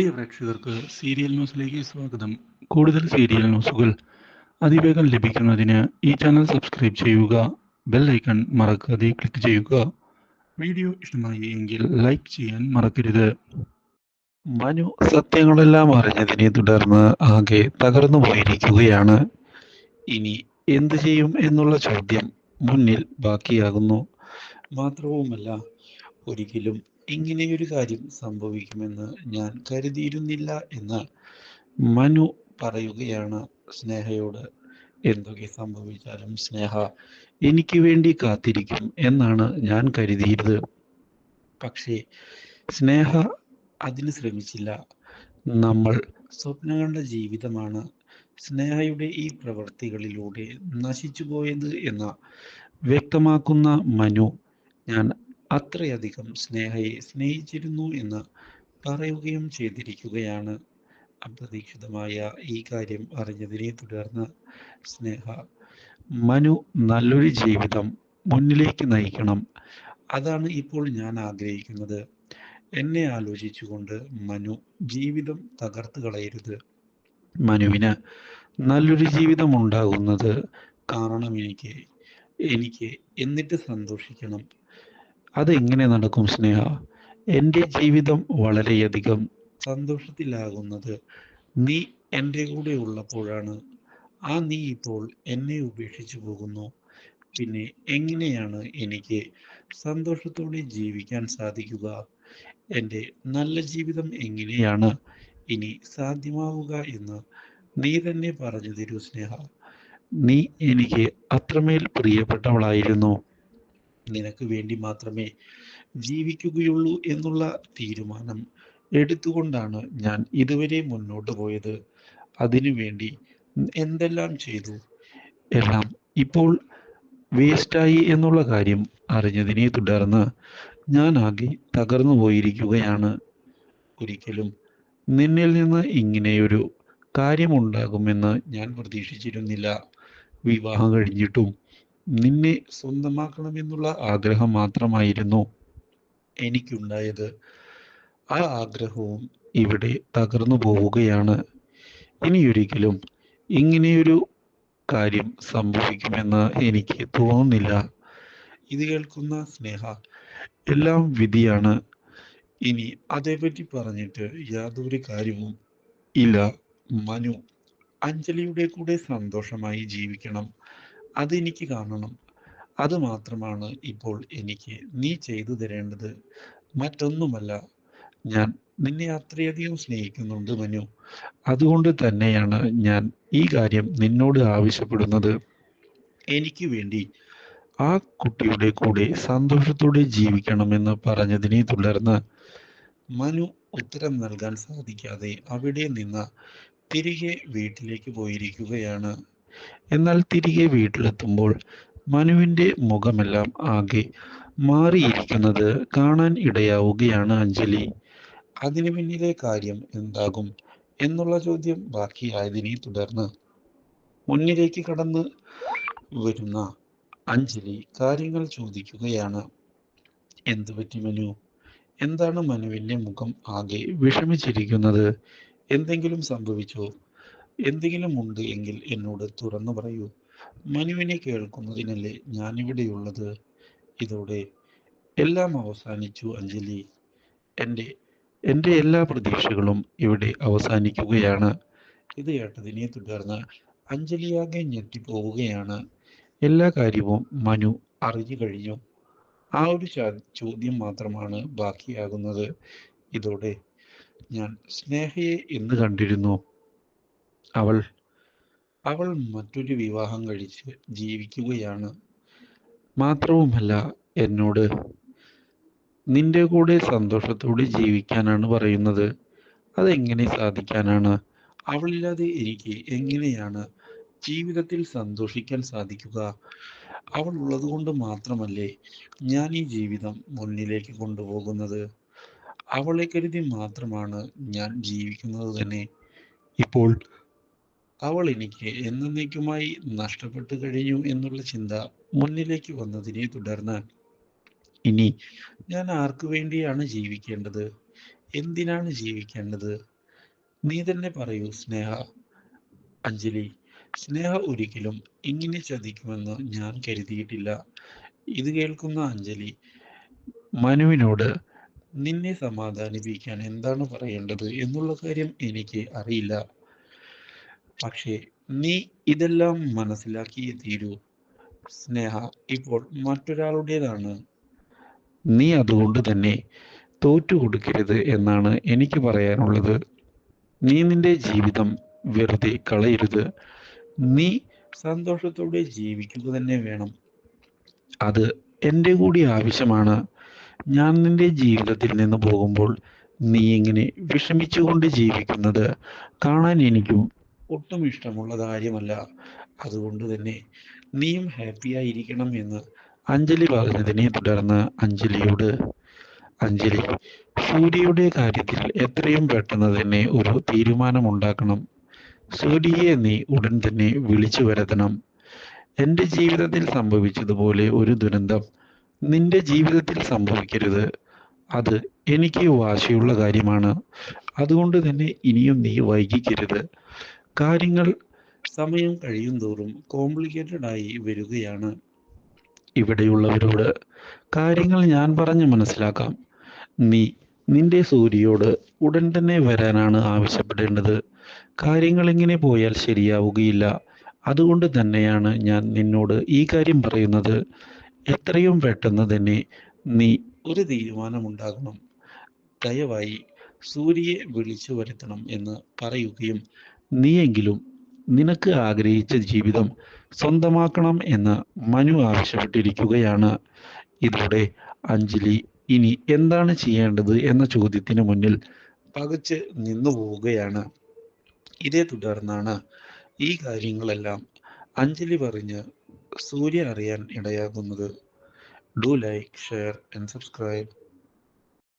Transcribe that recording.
പ്രിയ പ്രേക്ഷകർക്ക് സീരിയൽ ന്യൂസിലേക്ക് സ്വാഗതം. കൂടുതൽ സീരിയൽ ന്യൂസുകൾ അതിവേഗം ലഭിക്കുന്നതിന് ഈ ചാനൽ സബ്സ്ക്രൈബ് ചെയ്യുക ബെൽ ഐക്കൺ മറക്കാതെ ക്ലിക്ക് ചെയ്യുക. വീഡിയോ ഇഷ്ടമായി എങ്കിൽ ലൈക്ക് ചെയ്യാൻ മറക്കരുത്. മനു സത്യങ്ങളെല്ലാം അറിഞ്ഞതിനെ തുടർന്ന് ആകെ തകർന്നു പോയിരിക്കുകയാണ്. ഇനി എന്തു ചെയ്യും എന്നുള്ള ചോദ്യം മുന്നിൽ ബാക്കിയാകുന്നു. മാത്രവുമല്ല ഒരിക്കലും ഇങ്ങനെയൊരു കാര്യം സംഭവിക്കുമെന്ന് ഞാൻ കരുതിയിരുന്നില്ല എന്ന് മനു പറയുകയാണ് സ്നേഹയോട് എന്തൊക്കെ സംഭവിച്ചാലും സ്നേഹ എനിക്ക് വേണ്ടി കാത്തിരിക്കും എന്നാണ് ഞാൻ കരുതിയിരുന്നത്. പക്ഷേ സ്നേഹ അതിന് ശ്രമിച്ചില്ല. നമ്മൾ സ്വപ്നം കണ്ട ജീവിതമാണ് സ്നേഹയുടെ ഈ പ്രവൃത്തികളിലൂടെ നശിച്ചുപോയത് എന്ന വ്യക്തമാക്കുന്ന മനു ഞാൻ അത്രയധികം സ്നേഹയെ സ്നേഹിച്ചിരുന്നു എന്ന് പറയുകയും ചെയ്തിരിക്കുകയാണ്. അപ്രതീക്ഷിതമായ ഈ കാര്യം അറിഞ്ഞതിനെ തുടർന്ന് സ്നേഹ മനു നല്ലൊരു ജീവിതം മുന്നിലേക്ക് നയിക്കണം. അതാണ് ഇപ്പോൾ ഞാൻ ആഗ്രഹിക്കുന്നത്. എന്നെ ആലോചിച്ചുകൊണ്ട് മനു ജീവിതം തകർത്ത് കളയരുത്. മനുവിന് നല്ലൊരു ജീവിതം ഉണ്ടാകുന്നത് കാണണം എനിക്ക് എനിക്ക് എന്നിട്ട് സന്തോഷിക്കണം. അതെങ്ങനെ നടക്കും സ്നേഹ? എന്റെ ജീവിതം വളരെയധികം സന്തോഷത്തിലാകുന്നത് നീ എന്റെ കൂടെ ഉള്ളപ്പോഴാണ്. ആ നീ ഇപ്പോൾ എന്നെ ഉപേക്ഷിച്ചു പോകുന്നു. പിന്നെ എങ്ങനെയാണ് എനിക്ക് സന്തോഷത്തോടെ ജീവിക്കാൻ സാധിക്കുക? എന്റെ നല്ല ജീവിതം എങ്ങനെയാണ് ഇനി സാധ്യമാവുക എന്ന് നീ തന്നെ പറഞ്ഞു തരൂ സ്നേഹ. നീ എനിക്ക് അത്രമേൽ പ്രിയപ്പെട്ടവളായിരുന്നു. നിനക്ക് വേണ്ടി മാത്രമേ ജീവിക്കുകയുള്ളൂ എന്നുള്ള തീരുമാനം എടുത്തുകൊണ്ടാണ് ഞാൻ ഇതുവരെ മുന്നോട്ട് പോയത്. അതിനു വേണ്ടി എന്തെല്ലാം ചെയ്തു? എല്ലാം ഇപ്പോൾ വേസ്റ്റായി എന്നുള്ള കാര്യം അറിഞ്ഞതിനെ തുടർന്ന് ഞാൻ ആകെ തകർന്നു പോയിരിക്കുകയാണ്. ഒരിക്കലും നിന്നിൽ നിന്ന് ഇങ്ങനെയൊരു കാര്യമുണ്ടാകുമെന്ന് ഞാൻ പ്രതീക്ഷിച്ചിരുന്നില്ല. വിവാഹം കഴിഞ്ഞിട്ടും നിന്നെ സ്വന്തമാക്കണമെന്നുള്ള ആഗ്രഹം മാത്രമായിരുന്നു എനിക്കുണ്ടായത്. ആ ആഗ്രഹവും ഇവിടെ തകർന്നു പോവുകയാണ്. ഇനിയൊരിക്കലും ഇങ്ങനെയൊരു കാര്യം സംഭവിക്കുമെന്ന് എനിക്ക് തോന്നുന്നില്ല. ഇത് കേൾക്കുന്ന സ്നേഹ എല്ലാം വിധിയാണ്. ഇനി അതേപറ്റി പറഞ്ഞിട്ട് യാതൊരു കാര്യവും ഇല്ല. മനു അഞ്ജലിയുടെ കൂടെ സന്തോഷമായി ജീവിക്കണം. അതെനിക്ക് കാണണം. അത് മാത്രമാണ് ഇപ്പോൾ എനിക്ക് നീ ചെയ്തു തരേണ്ടത്. മറ്റൊന്നുമല്ല ഞാൻ നിന്നെ അത്രയധികം സ്നേഹിക്കുന്നുണ്ട് മനു. അതുകൊണ്ട് തന്നെയാണ് ഞാൻ ഈ കാര്യം നിന്നോട് ആവശ്യപ്പെടുന്നത്. എനിക്ക് വേണ്ടി ആ കുട്ടിയുടെ കൂടെ സന്തോഷത്തോടെ ജീവിക്കണമെന്ന് പറഞ്ഞതിനെ തുടർന്ന് മനു ഉത്തരം നൽകാൻ സാധിക്കാതെ അവിടെ നിന്ന് തിരികെ വീട്ടിലേക്ക് പോയിരിക്കുകയാണ്. എന്നാൽ തിരികെ വീട്ടിലെത്തുമ്പോൾ മനുവിന്റെ മുഖമെല്ലാം ആകെ മാറിയിരിക്കുന്നത് കാണാൻ ഇടയാവുകയാണ് അഞ്ജലി. അതിനു പിന്നിലെ കാര്യം എന്താകും എന്നുള്ള ചോദ്യം ബാക്കിയായതിനെ തുടർന്ന് മുന്നിലേക്ക് കടന്ന് വരുന്ന അഞ്ജലി കാര്യങ്ങൾ ചോദിക്കുകയാണ്. എന്തു പറ്റി മനു? എന്താണ് മനുവിന്റെ മുഖം ആകെ വിഷമിച്ചിരിക്കുന്നത്? എന്തെങ്കിലും സംഭവിച്ചോ? എന്തെങ്കിലും ഉണ്ട് എങ്കിൽ എന്നോട് തുറന്നു പറയൂ. മനുവിനെ കേൾക്കുന്നതിനല്ലേ ഞാനിവിടെയുള്ളത്? ഇതോടെ എല്ലാം അവസാനിച്ചു അഞ്ജലി. എന്റെ എന്റെ എല്ലാ പ്രതീക്ഷകളും ഇവിടെ അവസാനിക്കുകയാണ്. ഇത് കേട്ടതിനെ തുടർന്ന് അഞ്ജലിയാകെ ഞെട്ടിപ്പോവുകയാണ്. എല്ലാ കാര്യവും മനു അറിഞ്ഞു കഴിഞ്ഞു. ആ ഒരു ചോദ്യം മാത്രമാണ് ബാക്കിയാകുന്നത്. ഇതോടെ ഞാൻ സ്നേഹയെ എന്ന് കണ്ടിരുന്നു? അവൾ അവൾ മറ്റൊരു വിവാഹം കഴിച്ച് ജീവിക്കുകയാണ്. മാത്രവുമല്ല എന്നോട് നിന്റെ കൂടെ സന്തോഷത്തോടെ ജീവിക്കാനാണ് പറയുന്നത്. അതെങ്ങനെ സാധിക്കാനാണ്? അവളില്ലാതെ എനിക്ക് എങ്ങനെയാണ് ജീവിതത്തിൽ സന്തോഷിക്കാൻ സാധിക്കുക? അവൾ ഉള്ളത് കൊണ്ട് മാത്രമല്ലേ ഞാൻ ഈ ജീവിതം മുന്നിലേക്ക് കൊണ്ടുപോകുന്നത്? അവളെ കരുതി മാത്രമാണ് ഞാൻ ജീവിക്കുന്നത് തന്നെ. ഇപ്പോൾ അവൾ എനിക്ക് എന്നേക്കുമായി നഷ്ടപ്പെട്ടു കഴിഞ്ഞു എന്നുള്ള ചിന്ത മുന്നിലേക്ക് വന്നതിനെ തുടർന്ന് ഇനി ഞാൻ ആർക്കു വേണ്ടിയാണ് ജീവിക്കേണ്ടത്? എന്തിനാണ് ജീവിക്കേണ്ടത്? നീ തന്നെ പറയൂ സ്നേഹ. അഞ്ജലി സ്നേഹ ഒരിക്കലും ഇങ്ങനെ ചതിക്കുമെന്ന് ഞാൻ കരുതിയിട്ടില്ല. ഇത് കേൾക്കുന്ന അഞ്ജലി മനുവിനോട് നിന്നെ സമാധാനിപ്പിക്കാൻ എന്താണ് പറയേണ്ടത് എന്നുള്ള കാര്യം എനിക്ക് അറിയില്ല. പക്ഷേ നീ ഇതെല്ലാം മനസ്സിലാക്കിയേ തീരൂ. സ്നേഹ ഇപ്പോൾ മറ്റൊരാളുടേതാണ്. നീ അതുകൊണ്ട് തന്നെ തോറ്റു കൊടുക്കരുത് എന്നാണ് എനിക്ക് പറയാനുള്ളത്. നീ നിന്റെ ജീവിതം വെറുതെ കളയരുത്. നീ സന്തോഷത്തോടെ ജീവിക്കുക തന്നെ വേണം. അത് എന്റെ കൂടി ആവശ്യമാണ്. ഞാൻ നിന്റെ ജീവിതത്തിൽ നിന്ന് പോകുമ്പോൾ നീ ഇങ്ങനെ വിഷമിച്ചുകൊണ്ട് ജീവിക്കുന്നത് കാണാൻ എനിക്കും ഒട്ടും ഇഷ്ടമുള്ള കാര്യമല്ല. അതുകൊണ്ട് തന്നെ നീയും ഹാപ്പി ആയിരിക്കണം എന്ന് അഞ്ജലി പറഞ്ഞതിനെ തുടർന്ന് അഞ്ജലിയോട് അഞ്ജലി സൂര്യയുടെ കാര്യത്തിൽ എത്രയും പെട്ടെന്ന് തന്നെ ഒരു തീരുമാനമുണ്ടാക്കണം. സൂര്യയെ നീ ഉടൻ തന്നെ വിളിച്ചു വരുത്തണം. എന്റെ ജീവിതത്തിൽ സംഭവിച്ചതുപോലെ ഒരു ദുരന്തം നിന്റെ ജീവിതത്തിൽ സംഭവിക്കരുത്. അത് എനിക്ക് വാശിയുള്ള കാര്യമാണ്. അതുകൊണ്ട് തന്നെ ഇനിയും നീ വൈകിക്കരുത്. കാര്യങ്ങൾ സമയം കഴിയും തോറും കോംപ്ലിക്കേറ്റഡ് ആയി വരികയാണ്. ഇവിടെയുള്ളവരോട് കാര്യങ്ങൾ ഞാൻ പറഞ്ഞു മനസ്സിലാക്കാം. നീ നിന്റെ സൂര്യയോട് ഉടൻ തന്നെ വരാനാണ് ആവശ്യപ്പെടേണ്ടത്. കാര്യങ്ങൾ ഇങ്ങനെ പോയാൽ ശരിയാവുകയില്ല. അതുകൊണ്ട് തന്നെയാണ് ഞാൻ നിന്നോട് ഈ കാര്യം പറയുന്നത്. എത്രയും പെട്ടെന്ന് തന്നെ നീ ഒരു തീരുമാനമുണ്ടാകണം. ദയവായി സൂര്യയെ വിളിച്ചു വരുത്തണം എന്ന് പറയുകയും നീയെങ്കിലും നിനക്ക് ആഗ്രഹിച്ച ജീവിതം സ്വന്തമാക്കണം എന്ന് മനു ആവശ്യപ്പെട്ടിരിക്കുകയാണ്. ഇതോടെ അഞ്ജലി ഇനി എന്താണ് ചെയ്യേണ്ടത് എന്ന ചോദ്യത്തിന് മുന്നിൽ പകച്ച് നിന്നു പോവുകയാണ്. ഇതേ തുടർന്നാണ് ഈ കാര്യങ്ങളെല്ലാം അഞ്ജലി പറഞ്ഞ് സൂര്യ അറിയാൻ ഇടയാകുന്നത്. Do like share and subscribe